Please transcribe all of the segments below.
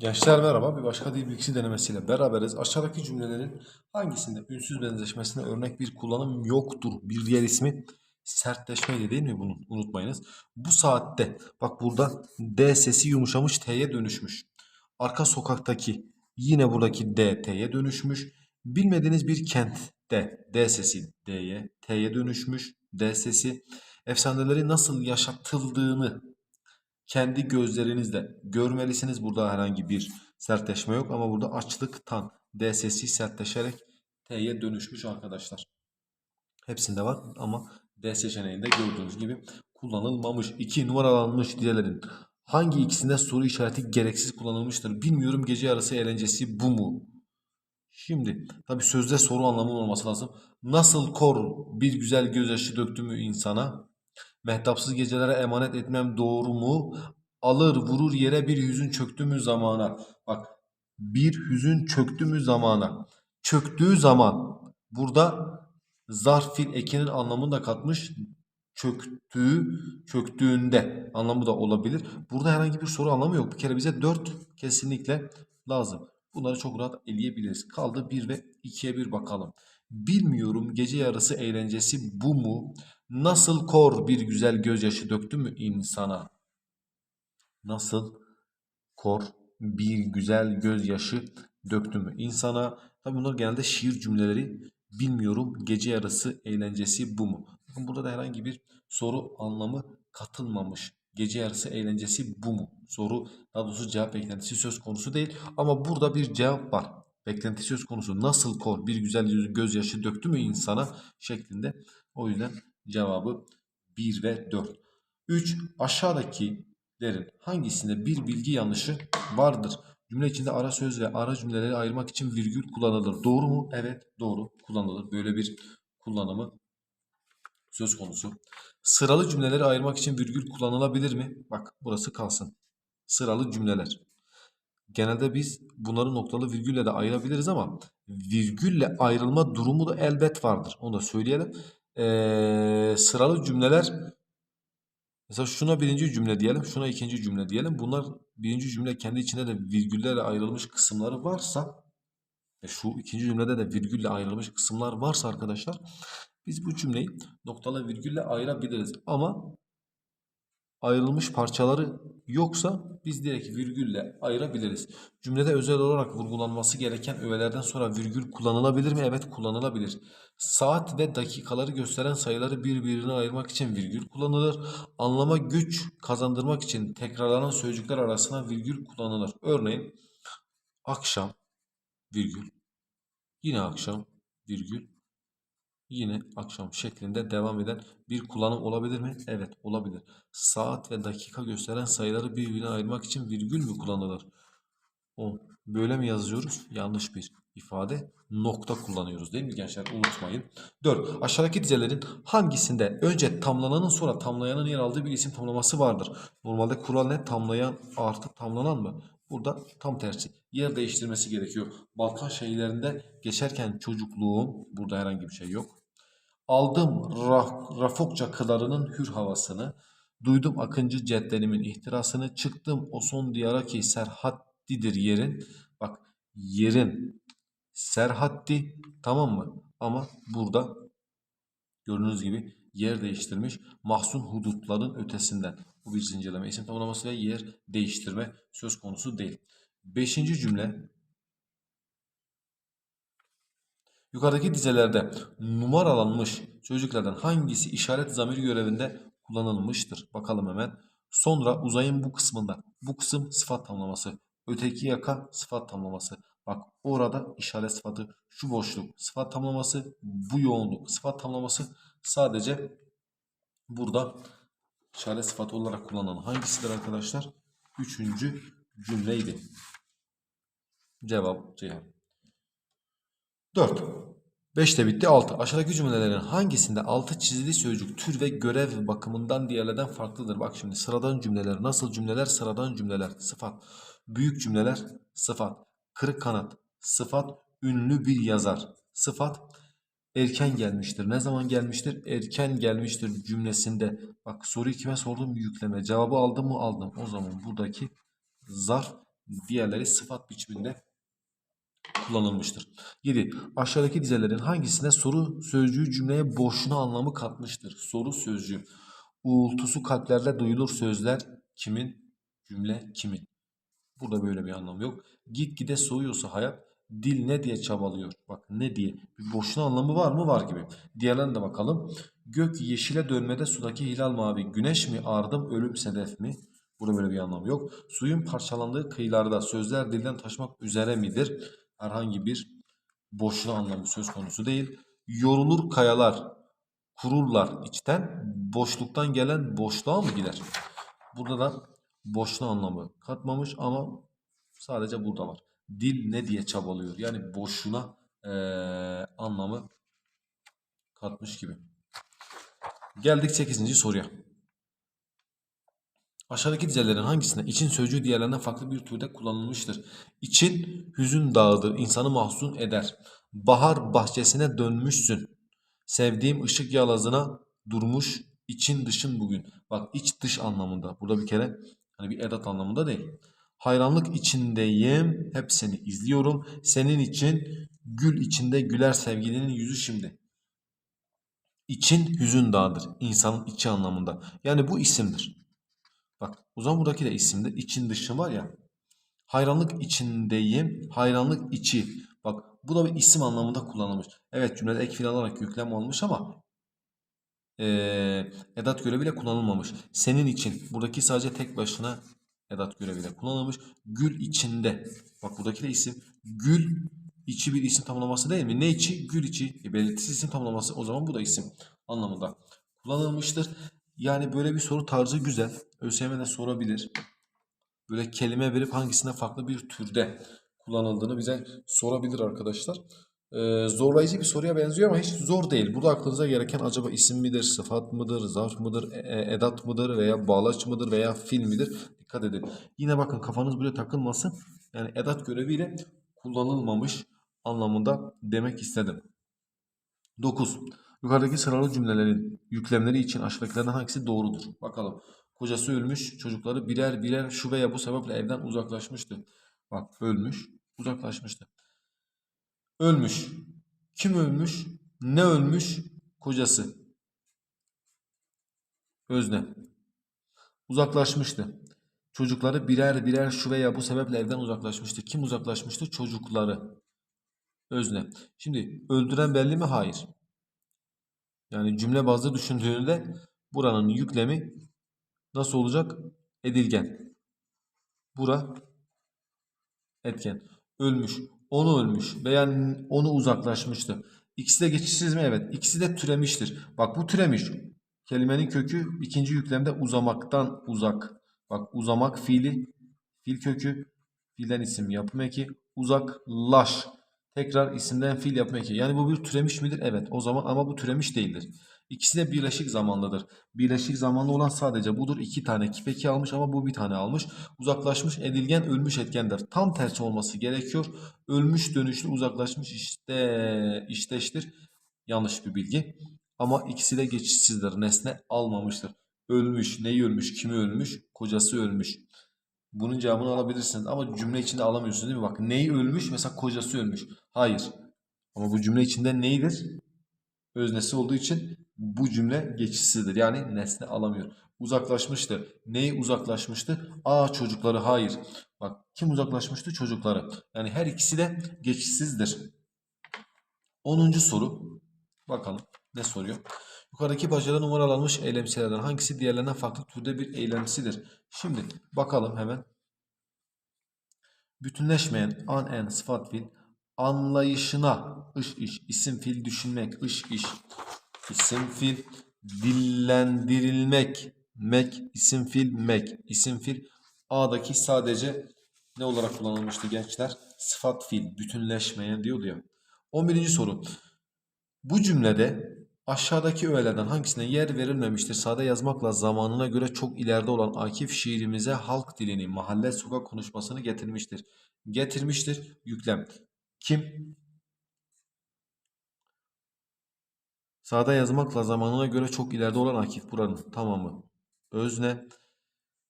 Gençler merhaba. Bir başka dil bilgisi denemesiyle beraberiz. Aşağıdaki cümlelerin hangisinde ünsüz benzeşmesine örnek bir kullanım yoktur? Bir diğer ismi sertleşmeydi değil mi bunu? Unutmayınız. Bu saatte bak burada D sesi yumuşamış T'ye dönüşmüş. Arka sokaktaki yine buradaki D T'ye dönüşmüş. Bilmediğiniz bir kentte D sesi D'ye, T'ye dönüşmüş. D sesi efsaneleri nasıl yaşatıldığını kendi gözlerinizle görmelisiniz. Burada herhangi bir sertleşme yok ama burada açlıktan D sesi sertleşerek T'ye dönüşmüş arkadaşlar. Hepsinde var ama D seçeneğinde gördüğünüz gibi kullanılmamış. 2 numaralanmış dizelerin hangi ikisinde soru işareti gereksiz kullanılmıştır? Bilmiyorum gece yarısı eğlencesi bu mu? Şimdi tabi sözde soru anlamı olması lazım. Nasıl kor bir güzel gözyaşı döktü mü insana? Mehtapsız gecelere emanet etmem doğru mu? Alır vurur yere bir hüzün çöktü mü zamana? Bak bir hüzün çöktü mü zamana? Çöktüğü zaman burada zarf fiil ekinin anlamını da katmış. Çöktüğü, çöktüğünde anlamı da olabilir. Burada herhangi bir soru anlamı yok. Bir kere bize 4 kesinlikle lazım. Bunları çok rahat eleyebiliriz. Kaldı 1 ve 2'ye bir bakalım. Bilmiyorum gece yarısı eğlencesi bu mu? Nasıl kor bir güzel gözyaşı döktü mü insana? Nasıl kor bir güzel gözyaşı döktü mü insana? Tabii bunlar genelde şiir cümleleri. Bilmiyorum gece yarısı eğlencesi bu mu? Bakın burada da herhangi bir soru anlamı katılmamış. Gece yarısı eğlencesi bu mu? Soru daha doğrusu cevap beklentisi söz konusu değil. Ama burada bir cevap var. Beklenti söz konusu. Nasıl kor bir güzel gözyaşı döktü mü insana şeklinde. O yüzden cevabı 1 ve 4. 3. Aşağıdakilerin hangisinde bir bilgi yanlışı vardır? Cümle içinde ara söz ve ara cümleleri ayırmak için virgül kullanılır. Doğru mu? Evet doğru kullanılır. Böyle bir kullanımı söz konusu. Sıralı cümleleri ayırmak için virgül kullanılabilir mi? Bak burası kalsın. Sıralı cümleler. Genelde biz bunları noktalı virgülle de ayırabiliriz ama virgülle ayrılma durumu da elbet vardır. Onu da söyleyelim. Ee, sıralı cümleler mesela şuna birinci cümle diyelim, şuna ikinci cümle diyelim. Bunlar birinci cümle kendi içinde de virgüllerle ayrılmış kısımları varsa ve şu ikinci cümlede de virgülle ayrılmış kısımlar varsa arkadaşlar biz bu cümleyi noktalı virgülle ayırabiliriz. Ama ayrılmış parçaları yoksa biz direkt virgülle ayırabiliriz. Cümlede özel olarak vurgulanması gereken öğelerden sonra virgül kullanılabilir mi? Evet kullanılabilir. Saat ve dakikaları gösteren sayıları birbirine ayırmak için virgül kullanılır. Anlama güç kazandırmak için tekrarlanan sözcükler arasına virgül kullanılır. Örneğin akşam virgül yine akşam virgül yine akşam şeklinde devam eden bir kullanım olabilir mi? Evet olabilir. Saat ve dakika gösteren sayıları birbirine ayırmak için virgül mü kullanılır? O böyle mi yazıyoruz? Yanlış bir ifade. Nokta kullanıyoruz değil mi gençler? Unutmayın. 4. Aşağıdaki dizelerin hangisinde önce tamlananın sonra tamlayanın yer aldığı bir isim tamlaması vardır? Normalde kural ne? Tamlayan artı tamlanan mı? Burada tam tersi. Yer değiştirmesi gerekiyor. Balkan şehirlerinde geçerken çocukluğum burada herhangi bir şey yok. Aldım raf, rafokça kılarının hür havasını. Duydum akıncı ceddenimin ihtirasını. Çıktım o son diyara ki serhaddidir yerin. Bak yerin serhaddi tamam mı? Ama burada gördüğünüz gibi yer değiştirmiş. Mahzun hudutların ötesinden. Bu bir zincirleme isim tamlaması ve yer değiştirme söz konusu değil. Beşinci cümle Yukarıdaki dizelerde numaralanmış sözcüklerden hangisi işaret zamiri görevinde kullanılmıştır? Bakalım hemen. Sonra uzayın bu kısmında. Bu kısım sıfat tamlaması. Öteki yaka sıfat tamlaması. Bak orada işaret sıfatı şu boşluk sıfat tamlaması. Bu yoğunluk sıfat tamlaması. Sadece burada işaret sıfatı olarak kullanılan hangisidir arkadaşlar? Üçüncü cümleydi. Cevap Ceyhan. 4. 5 de bitti 6. Aşağıdaki cümlelerin hangisinde altı çizili sözcük tür ve görev bakımından diğerlerden farklıdır? Bak şimdi sıradan cümleler, nasıl cümleler? Sıradan cümleler, sıfat. Büyük cümleler, sıfat. Kırık kanat, sıfat. Ünlü bir yazar, sıfat. Erken gelmiştir. Ne zaman gelmiştir? Erken gelmiştir cümlesinde. Bak soruyu kime sordum? Yükleme. Cevabı aldım mı? Aldım. O zaman buradaki zarf Diğerleri sıfat biçiminde kullanılmıştır. 7. Aşağıdaki dizelerin hangisinde soru sözcüğü cümleye boşuna anlamı katmıştır? Soru sözcüğü. Uğultusu kalplerde duyulur sözler kimin? Cümle kimin? Burada böyle bir anlam yok. Gitgide soğuyorsa hayat dil ne diye çabalıyor? Bak ne diye. Bir boşuna anlamı var mı? Var gibi. Diğerlerine de bakalım. Gök yeşile dönmede sudaki hilal mavi. Güneş mi ardım ölüm sedef mi? Burada böyle bir anlam yok. Suyun parçalandığı kıyılarda sözler dilden taşmak üzere midir? Herhangi bir boşuna anlamı söz konusu değil. Yorulur kayalar, kururlar içten, boşluktan gelen boşluğa mı gider? Burada da boşluğa anlamı katmamış ama sadece burada var. Dil ne diye çabalıyor? Yani boşuna eee, anlamı katmış gibi. Geldik 8. soruya. Aşağıdaki dizelerin hangisinde için sözcüğü diğerlerinden farklı bir türde kullanılmıştır? İçin hüzün dağıdır, insanı mahzun eder. Bahar bahçesine dönmüşsün. Sevdiğim ışık yalazına durmuş, için dışın bugün. Bak iç dış anlamında. Burada bir kere hani bir edat anlamında değil. Hayranlık içindeyim, hep seni izliyorum. Senin için gül içinde güler sevgilinin yüzü şimdi. İçin hüzün dağıdır, insanın içi anlamında. Yani bu isimdir. Bak o zaman buradaki de isimdir. İçin dışı var ya. Hayranlık içindeyim. Hayranlık içi. Bak bu da bir isim anlamında kullanılmış. Evet cümlede ek fiil olarak yüklem olmuş ama eee, edat göreviyle kullanılmamış. Senin için. Buradaki sadece tek başına edat göreviyle kullanılmış. Gül içinde. Bak buradaki de isim. Gül içi bir isim tamlaması değil mi? Ne içi? Gül içi. E, belirtisiz isim tamlaması. O zaman bu da isim anlamında kullanılmıştır. Yani böyle bir soru tarzı güzel. ÖSYM de sorabilir. Böyle kelime verip hangisinde farklı bir türde kullanıldığını bize sorabilir arkadaşlar. Ee, zorlayıcı bir soruya benziyor ama hiç zor değil. Burada aklınıza gereken acaba isim midir, sıfat mıdır, zarf mıdır, e- e- edat mıdır veya bağlaç mıdır veya fiil midir? Dikkat edin. Yine bakın kafanız buraya takılmasın. Yani edat göreviyle kullanılmamış anlamında demek istedim. 9. Yukarıdaki sıralı cümlelerin yüklemleri için aşağıdakilerden hangisi doğrudur? Bakalım. Kocası ölmüş, çocukları birer birer şu veya bu sebeple evden uzaklaşmıştı. Bak ölmüş, uzaklaşmıştı. Ölmüş. Kim ölmüş? Ne ölmüş? Kocası. Özne. Uzaklaşmıştı. Çocukları birer birer şu veya bu sebeple evden uzaklaşmıştı. Kim uzaklaşmıştı? Çocukları. Özne. Şimdi öldüren belli mi? Hayır. Yani cümle bazlı düşündüğünde buranın yüklemi nasıl olacak? Edilgen. Bura etken. Ölmüş. Onu ölmüş veya onu uzaklaşmıştı. İkisi de geçişsiz mi? Evet. İkisi de türemiştir. Bak bu türemiş. Kelimenin kökü ikinci yüklemde uzamaktan uzak. Bak uzamak fiili. Fiil kökü. Fiilden isim yapım eki. Uzaklaş. Tekrar isimden fiil yapım eki. Yani bu bir türemiş midir? Evet. O zaman ama bu türemiş değildir. İkisi de birleşik zamanlıdır. Birleşik zamanlı olan sadece budur. İki tane kipeki almış ama bu bir tane almış. Uzaklaşmış edilgen ölmüş etkendir. Tam tersi olması gerekiyor. Ölmüş dönüşlü uzaklaşmış işte işteştir. Yanlış bir bilgi. Ama ikisi de geçişsizdir. Nesne almamıştır. Ölmüş. Neyi ölmüş? Kimi ölmüş? Kocası ölmüş. Bunun cevabını alabilirsiniz ama cümle içinde alamıyorsunuz değil mi? Bak neyi ölmüş? Mesela kocası ölmüş. Hayır. Ama bu cümle içinde neyidir? Öznesi olduğu için bu cümle geçişsizdir. Yani nesne alamıyor. Uzaklaşmıştı. Neyi uzaklaşmıştı? Aa çocukları hayır. Bak kim uzaklaşmıştı? Çocukları. Yani her ikisi de geçişsizdir. 10. soru. Bakalım ne soruyor? Yukarıdaki başarıda numaralanmış eylemsilerden hangisi diğerlerinden farklı türde bir eylemsidir? Şimdi bakalım hemen. Bütünleşmeyen an en sıfat fiil anlayışına ış iş isim fiil düşünmek ış iş isim fiil dillendirilmek mek isim fiil mek isim fiil a'daki sadece ne olarak kullanılmıştı gençler? Sıfat fiil bütünleşmeyen diyordu ya. 11. soru. Bu cümlede aşağıdaki öğelerden hangisine yer verilmemiştir? Sade yazmakla zamanına göre çok ileride olan Akif şiirimize halk dilini, mahalle sokak konuşmasını getirmiştir. Getirmiştir yüklem. Kim? Sağda yazmakla zamanına göre çok ileride olan Akif buranın tamamı. Özne.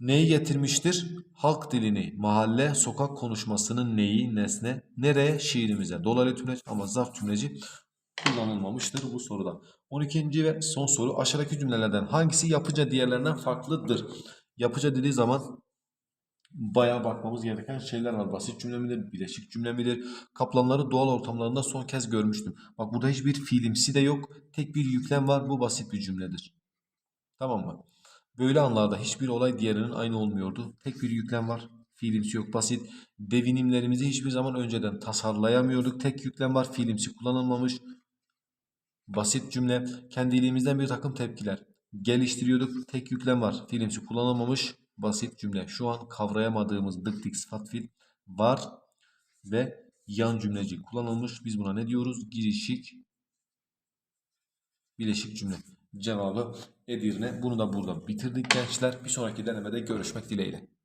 Neyi getirmiştir? Halk dilini, mahalle, sokak konuşmasının neyi, nesne, nereye? Şiirimize. Dolaylı tümleç ama zarf tümleci kullanılmamıştır bu soruda. 12. ve son soru aşağıdaki cümlelerden hangisi yapıca diğerlerinden farklıdır? Yapıca dediği zaman bayağı bakmamız gereken şeyler var. Basit cümle midir, bileşik cümle midir? Kaplanları doğal ortamlarında son kez görmüştüm. Bak burada hiçbir fiilimsi de yok. Tek bir yüklem var. Bu basit bir cümledir. Tamam mı? Böyle anlarda hiçbir olay diğerinin aynı olmuyordu. Tek bir yüklem var. Fiilimsi yok basit. Devinimlerimizi hiçbir zaman önceden tasarlayamıyorduk. Tek yüklem var. Fiilimsi kullanılmamış. Basit cümle. Kendiliğimizden bir takım tepkiler geliştiriyorduk. Tek yüklem var. Fiilimsi kullanılmamış. Basit cümle. Şu an kavrayamadığımız dık dik sıfat fiil var ve yan cümleci kullanılmış. Biz buna ne diyoruz? Girişik bileşik cümle. Cevabı Edirne. Bunu da burada bitirdik gençler. Bir sonraki denemede görüşmek dileğiyle.